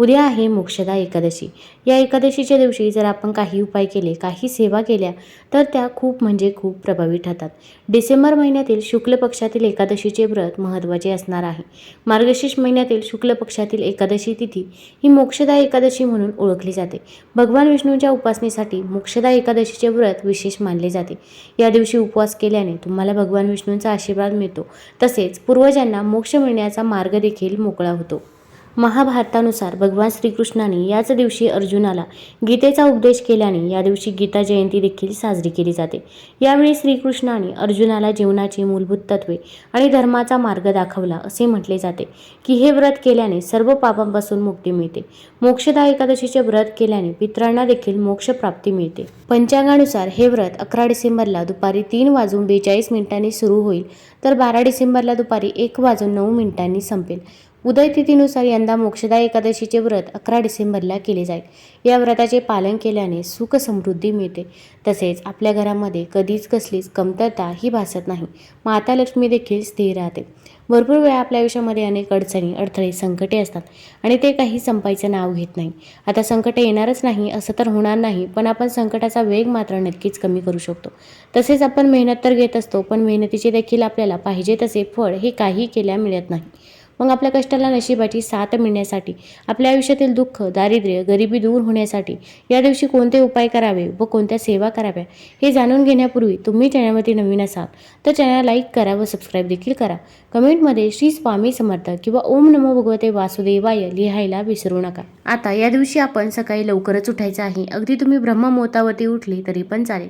उद्या आहे मोक्षदा एकादशी. या एकादशीच्या दिवशी जर आपण काही उपाय केले काही सेवा केल्या तर त्या खूप म्हणजे खूप प्रभावी ठरतात. डिसेंबर महिन्यातील शुक्ल पक्षातील एकादशीचे व्रत महत्त्वाचे असणार आहे. मार्गशीर्ष महिन्यातील शुक्ल पक्षातील एकादशी तिथी ही मोक्षदा एकादशी म्हणून ओळखली जाते. भगवान विष्णूंच्या उपासनेसाठी मोक्षदा एकादशीचे व्रत विशेष मानले जाते. या दिवशी उपवास केल्याने तुम्हाला भगवान विष्णूंचा आशीर्वाद मिळतो. तसेच पूर्वजांना मोक्ष मिळण्याचा मार्ग देखील मोकळा होतो. महाभारतानुसार भगवान श्रीकृष्णाने याच दिवशी अर्जुनाला गीतेचा उपदेश केल्याने या दिवशी गीता जयंती देखील साजरी केली जाते. यावेळी श्रीकृष्णाने अर्जुनाला जीवनाची मूलभूत तत्वे आणि धर्माचा मार्ग दाखवला असे म्हटले जाते की हे व्रत केल्याने सर्व पापांपासून मुक्ती मिळते. मोक्षदा एकादशीचे व्रत केल्याने पित्रांना देखील मोक्ष प्राप्ती मिळते. पंचांगानुसार हे व्रत अकरा डिसेंबरला दुपारी तीन वाजून बेचाळीस मिनिटांनी सुरू होईल तर बारा डिसेंबरला दुपारी एक वाजून नऊ मिनिटांनी संपेल. उदयतिथीनुसार यंदा मोक्षदा एकादशीचे व्रत अकरा डिसेंबरला केले जाईल. या व्रताचे पालन केल्याने सुख समृद्धी मिळते. तसेच आपल्या घरामध्ये कधीच कसलीच कमतरता ही भासत नाही. माता लक्ष्मी देखील स्थिर राहते. भरपूर वेळा आपल्या आयुष्यामध्ये अनेक अडचणी अडथळे संकटे असतात आणि ते काही संपायचं नाव घेत नाही. आता संकट येणारच नाही असं तर होणार नाही पण आपण संकटाचा वेग मात्र नक्कीच कमी करू शकतो. तसेच आपण मेहनत तर घेत असतो पण मेहनतीचे देखील आपल्याला पाहिजे तसे फळ हे काही केल्या मिळत नाही. मग आपल्या कष्टाला नशिबाची साथ मिळण्यासाठी आपल्या आयुष्यातील दुःख दारिद्र्य गरिबी दूर होण्यासाठी या दिवशी कोणते उपाय करावे व कोणत्या सेवा कराव्या हे जाणून घेण्यापूर्वी तुम्ही चॅनलमध्ये नवीन असाल तर चॅनल लाईक करा व सबस्क्राईब देखील करा. कमेंटमध्ये श्री स्वामी समर्थ किंवा ओम नमो भगवते वासुदेवाय लिहायला विसरू नका. आता या दिवशी आपण सकाळी लवकरच उठायचं आहे. अगदी तुम्ही ब्रह्ममुहूर्तावरती उठले तरी पण चालेल.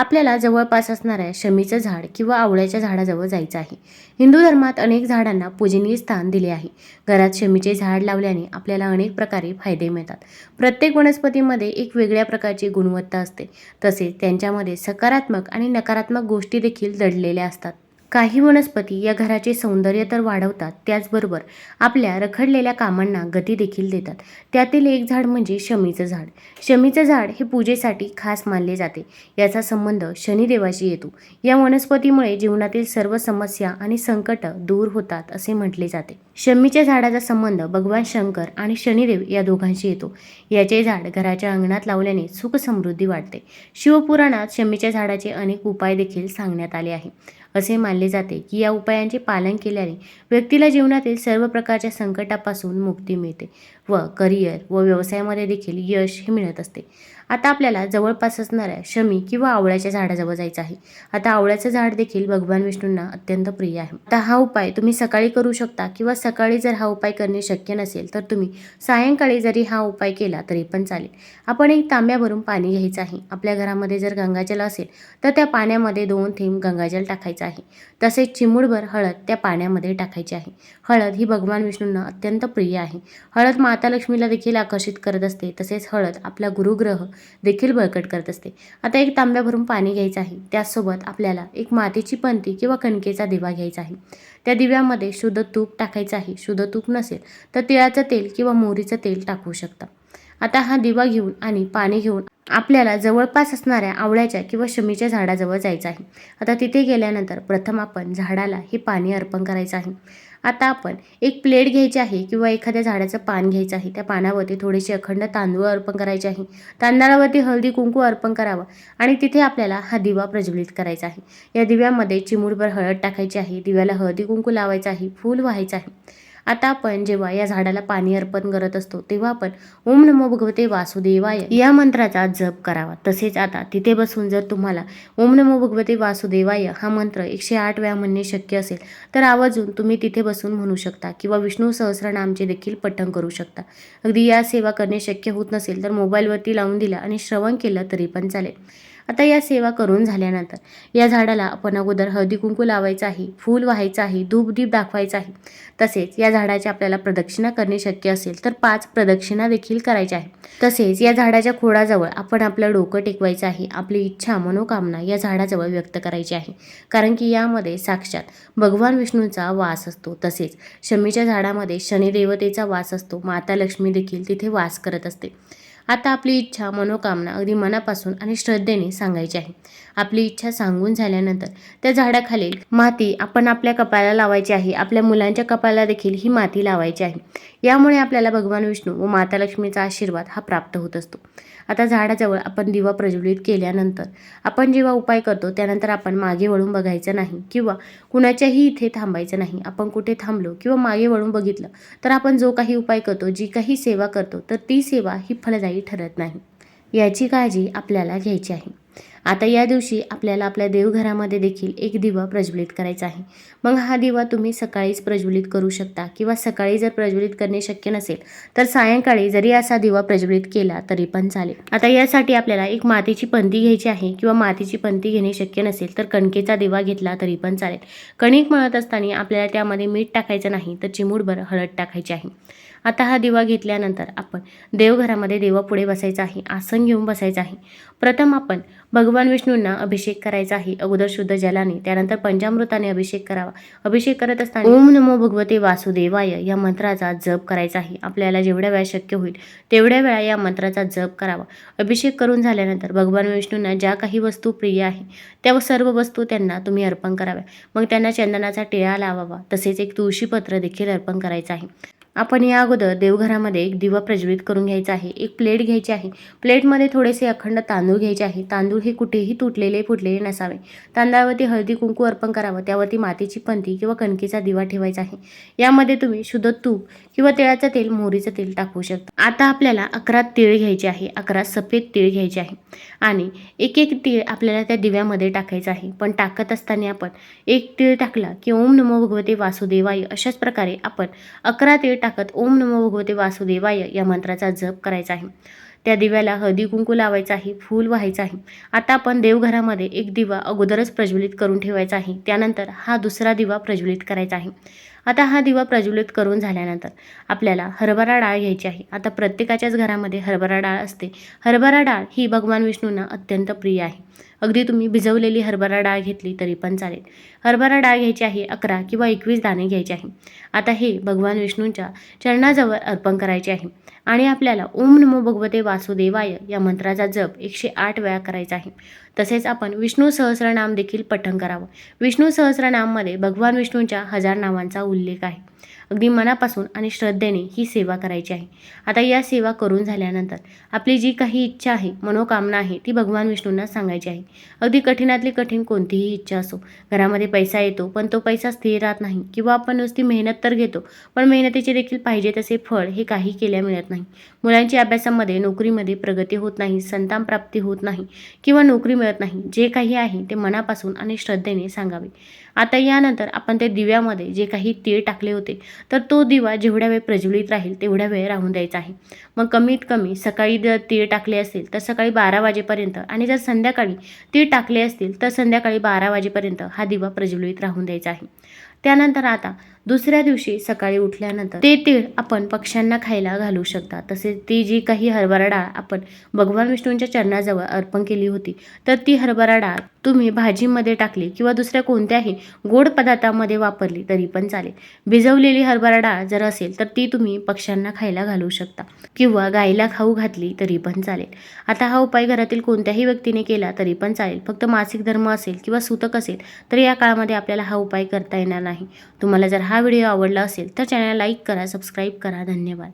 आपल्याला जवळपास असणाऱ्या शमीचं झाड किंवा आवळ्याच्या झाडाजवळ जायचं आहे. हिंदू धर्मात अनेक झाडांना पूजनीय स्थान दिले आहे. घरात शमीचे झाड लावल्याने आपल्याला अनेक प्रकारे फायदे मिळतात. प्रत्येक वनस्पतीमध्ये एक वेगळ्या प्रकारची गुणवत्ता असते. तसेच त्यांच्यामध्ये सकारात्मक आणि नकारात्मक गोष्टी देखील दडलेल्या असतात. काही वनस्पती या घराचे सौंदर्य तर वाढवतात त्याचबरोबर आपल्या रखडलेल्या कामांना गती देखील देतात. त्यातील एक झाड म्हणजे शमीचं झाड. शमीचं झाड हे पूजेसाठी खास मानले जाते. याचा संबंध शनिदेवाशी येतो. या वनस्पतीमुळे जीवनातील सर्व समस्या आणि संकट दूर होतात असे म्हटले जाते. शमीच्या झाडाचा संबंध भगवान शंकर आणि शनिदेव या दोघांशी येतो. याचे झाड घराच्या अंगणात लावल्याने सुख समृद्धी वाढते. शिवपुराणात शमीच्या झाडाचे अनेक उपाय देखील सांगण्यात आले आहे. असे मानले जाते की या उपायांचे पालन केल्याने व्यक्तीला जीवनातील सर्व प्रकारच्या संकटापासून मुक्ती मिळते. व करिअर व व्यवसायामध्ये देखील यश हे मिळत असते. आता आपल्याला जवळपास असणाऱ्या शमी किंवा आवळ्याच्या झाडाजवळ जायचं आहे. आता आवळ्याचं झाड देखील भगवान विष्णूंना अत्यंत प्रिय आहे. आता हा उपाय तुम्ही सकाळी करू शकता किंवा सकाळी जर हा उपाय करणे शक्य नसेल तर तुम्ही सायंकाळी जरी हा उपाय केला तरी पण चालेल. आपण एक तांब्या भरून पाणी घ्यायचं आहे. आपल्या घरामध्ये जर गंगाजल असेल तर त्या पाण्यामध्ये दोन थेंब गंगाजल टाकायचं आहे. तसेच चिमूडभर हळद त्या पाण्यामध्ये टाकायची आहे. हळद ही भगवान विष्णूंना अत्यंत प्रिय आहे. हळद मात लक्ष्मीला देखील आकर्षित करत असते. तसेच हळद आपला गुरुग्रह देखील बळकट करत असते. आता एक तांब्या भरून पाणी घ्यायचं आहे. त्याचसोबत आपल्याला एक मातीची पंती किंवा कणकेचा दिवा घ्यायचा आहे. त्या दिव्यामध्ये शुद्ध तूप टाकायचं आहे. शुद्ध तूप नसेल तर तिळाचं तेल किंवा मोहरीचं तेल टाकू शकता. आता हा दिवा घेऊन आणि पाणी घेऊन आपल्याला जवळपास असणाऱ्या आवळ्याच्या किंवा शमीच्या झाडाजवळ जायचं आहे. आता तिथे गेल्यानंतर प्रथम आपण झाडाला हे पाणी अर्पण करायचं आहे. आता आपण एक प्लेट घ्यायची आहे किंवा एखाद्या झाडाचं पान घ्यायचं आहे. त्या पानावरती थोडेसे अखंड तांदूळ अर्पण करायचे आहे. तांदळावरती हळदी कुंकू अर्पण करावं आणि तिथे आपल्याला हा दिवा प्रज्वलित करायचा आहे. या दिव्यामध्ये चिमूडभर हळद टाकायची आहे. दिव्याला हळदी कुंकू लावायचं आहे. फूल व्हायचं आहे. आता आपण जेव्हा या झाडाला पाणी अर्पण करत असतो तेव्हा आपण ओम नमो भगवते वासुदेवाय या मंत्राचा जप करावा. तसेच आता तिथे बसून जर तुम्हाला ओम नमो भगवते वासुदेवाय हा मंत्र एकशे आठ वेळा म्हणणे शक्य असेल तर आवाजून तुम्ही तिथे बसून म्हणू शकता किंवा विष्णू सहस्रनामचे देखील पठण करू शकता. अगदी या सेवा करणे शक्य होत नसेल तर मोबाईलवरती लावून दिला आणि श्रवण केलं तरी पण चालेल. आता या सेवा करून झाल्यानंतर या झाडाला आपण अगोदर हळदी कुंकू लावायचं आहे फूल व्हायचं आहे धूपदीप दाखवायचं आहे तसेच या झाडाची आपल्याला प्रदक्षिणा करणे शक्य असेल तर पाच प्रदक्षिणा देखील करायच्या आहे तसेच या झाडाच्या खोडाजवळ आपण आपलं डोकं टेकवायचं आहे आपली इच्छा मनोकामना या झाडाजवळ व्यक्त करायची आहे. कारण की यामध्ये साक्षात भगवान विष्णूंचा वास असतो. तसेच शमीच्या झाडामध्ये शनिदेवतेचा वास असतो. माता लक्ष्मी देखील तिथे वास करत असते. आता आपली इच्छा मनोकामना अगदी मनापासून आणि श्रद्धेने सांगायची आहे. आपली इच्छा सांगून झाल्यानंतर त्या झाडाखालील माती आपण आपल्या कपाळाला लावायची आहे. आपल्या मुलांच्या कपाळाला देखील ही माती लावायची आहे. यामुळे आपल्याला भगवान विष्णू व माता लक्ष्मीचा आशीर्वाद हा प्राप्त होत असतो. आता झाडाजवळ आपण दिवा प्रज्वलित केल्यानंतर आपण जेव्हा उपाय करतो त्यानंतर आपण मागे वळून बघायचं नाही किंवा कुणाच्याही इथे थांबायचं नाही. आपण कुठे थांबलो किंवा मागे वळून बघितलं तर आपण जो काही उपाय करतो जी काही सेवा करतो तर ती सेवा ही फलदायी ठरत नाही. याची काळजी आपल्याला घ्यायची आहे. आता या दिवशी आपल्याला आपल्या देवघरामध्ये देखील एक दिवा प्रज्वलित करायचा आहे. मग हा दिवा तुम्ही सकाळीच प्रज्वलित करू शकता किंवा सकाळी जर प्रज्वलित करणे शक्य नसेल तर सायंकाळी जरी असा दिवा प्रज्वलित केला तरी पण चालेल. आता यासाठी आपल्याला एक मातीची पंती घ्यायची आहे किंवा मातीची पंती घेणे शक्य नसेल तर कणकेचा दिवा घेतला तरी पण चालेल. कणिक मळत असताना आपल्याला त्यामध्ये मीठ टाकायचं नाही तर चिमूडभर हळद टाकायची आहे. आता हा दिवा घेतल्यानंतर आपण देवघरामध्ये देवापुढे बसायचं आहे आसन घेऊन बसायचं आहे. प्रथम आपण भगवान विष्णूंना अभिषेक करायचा आहे. अगोदर शुद्ध जलाने त्यानंतर पंचामृताने अभिषेक करावा. अभिषेक करत असताना ओम नमो भगवते वासुदेवाय या मंत्राचा जप करायचा आहे. आपल्याला जेवढ्या वेळा शक्य होईल तेवढ्या वेळा या मंत्राचा जप करावा. अभिषेक करून झाल्यानंतर भगवान विष्णूंना ज्या काही वस्तू प्रिय आहे त्या सर्व वस्तू त्यांना तुम्ही अर्पण कराव्या. मग त्यांना चंदनाचा टिळा लावावा. तसेच एक तुळशीपत्र देखील अर्पण करायचं आहे. आपण या अगोदर देवघरामध्ये एक दिवा प्रज्वलित करून घ्यायचा आहे एक प्लेट घ्यायची आहे. प्लेटमध्ये थोडेसे अखंड तांदूळ घ्यायचे आहे. तांदूळ हे कुठेही तुटलेले फुटलेले नसावे. तांदळावरती हळदी कुंकू अर्पण करावं. त्यावरती मातीची पंती किंवा कणकेचा दिवा ठेवायचा आहे. यामध्ये तुम्ही शुद्ध तूप किंवा तिळाचं तेल मोहरीचं तेल टाकू शकता. आता आपल्याला अकरा तीळ घ्यायचे आहे. अकरा सफेद तीळ घ्यायचे आहे. आणि एक एक तीळ आपल्याला त्या दिव्यामध्ये टाकायचं आहे. पण टाकत असताना आपण एक तीळ टाकला की ओम नमो भगवते वासुदेवाय अशाच प्रकारे आपण अकरा तीळ टाकत ओम नमो भगवते वासुदेवाय या मंत्राचा जप करायचा आहे. त्या दिव्याला हळदी कुंकू लावायचा आहे फूल व्हायचं आहे. आता आपण देवघरामध्ये एक दिवा अगोदरच प्रज्वलित करून ठेवायचा आहे. त्यानंतर हा दुसरा दिवा प्रज्वलित करायचा आहे. आता हा दिवा प्रज्वलित करून झाल्यानंतर आपल्याला हरभरा डाळ घ्यायची आहे. आता प्रत्येकाच्याच घरामध्ये हरभरा डाळ असते. हरभरा डाळ ही भगवान विष्णूंना अत्यंत प्रिय आहे. अगदी तुम्ही भिजवलेली हरभरा डाळ घेतली तरी पण चालेल. हरभरा डाळ घ्यायची आहे अकरा किंवा एकवीस दाणे घ्यायचे आहे. आता हे भगवान विष्णूंच्या चरणाजवळ अर्पण करायचे आहे. आणि आपल्याला ओम नमो भगवते वासुदेवाय या मंत्राचा जप एकशे आठ वेळा करायचा आहे. तसेच आपण विष्णू सहस्रनाम देखील पठण करावं. विष्णू सहस्रनाममध्ये भगवान विष्णूंच्या हजार नावांचा उल्लेख आहे. अगदी मनापासून आणि श्रद्धेने ही सेवा करायची आहे. आता या सेवा करून झाल्यानंतर आपली जी काही इच्छा आहे मनोकामना आहे ती भगवान विष्णूंना सांगायची आहे. अगदी कठीणातली कठीण कोणतीही इच्छा असो घरामध्ये पैसा येतो पण तो पैसा स्थिर राहत नाही किंवा आपण नुसती मेहनत तर घेतो पण मेहनतीचे देखील पाहिजे तसे फळ हे काही केल्या मिळत नाही. मुलांची अभ्यासामध्ये नोकरीमध्ये प्रगती होत नाही संतान प्राप्ती होत नाही किंवा नोकरी मिळत नाही. जे काही आहे ते मनापासून आणि श्रद्धेने सांगावे. आता यानंतर आपण ते दिव्यामध्ये जे काही तीळ टाकले होते तर तो दिवा जेवढ्या वेळ प्रज्वलित राहील तेवढ्या वेळ राहून द्यायचा आहे. मग कमीत कमी सकाळी जर तीळ टाकले असतील तर सकाळी बारा वाजेपर्यंत आणि जर संध्याकाळी तीळ टाकले असतील तर संध्याकाळी बारा वाजेपर्यंत हा दिवा प्रज्वलित राहून द्यायचा आहे. त्यानंतर आता दुसऱ्या दिवशी सकाळी उठल्यानंतर ते तीळ आपण पक्ष्यांना खायला घालू शकता. तसेच ती जी काही हरभरा डाळ आपण भगवान विष्णूंच्या चरणाजवळ अर्पण केली होती तर ती हरभरा डाळ तुम्ही भाजीमध्ये टाकली किंवा दुसऱ्या कोणत्याही गोड पदार्थामध्ये वापरली तरी पण चालेल. भिजवलेली हरभरा डाळ जर असेल तर ती तुम्ही पक्ष्यांना खायला घालू शकता किंवा गाईला खाऊ घातली तरी पण चालेल. आता हा उपाय घरातील कोणत्याही व्यक्तीने केला तरी पण चालेल. फक्त मासिक धर्म असेल किंवा सूतक असेल तर या काळामध्ये आपल्याला हा उपाय करता येणार नाही. तुम्हाला जर हा व्हिडिओ आवडला असेल तर चॅनल लाईक करा सबस्क्राईब करा. धन्यवाद.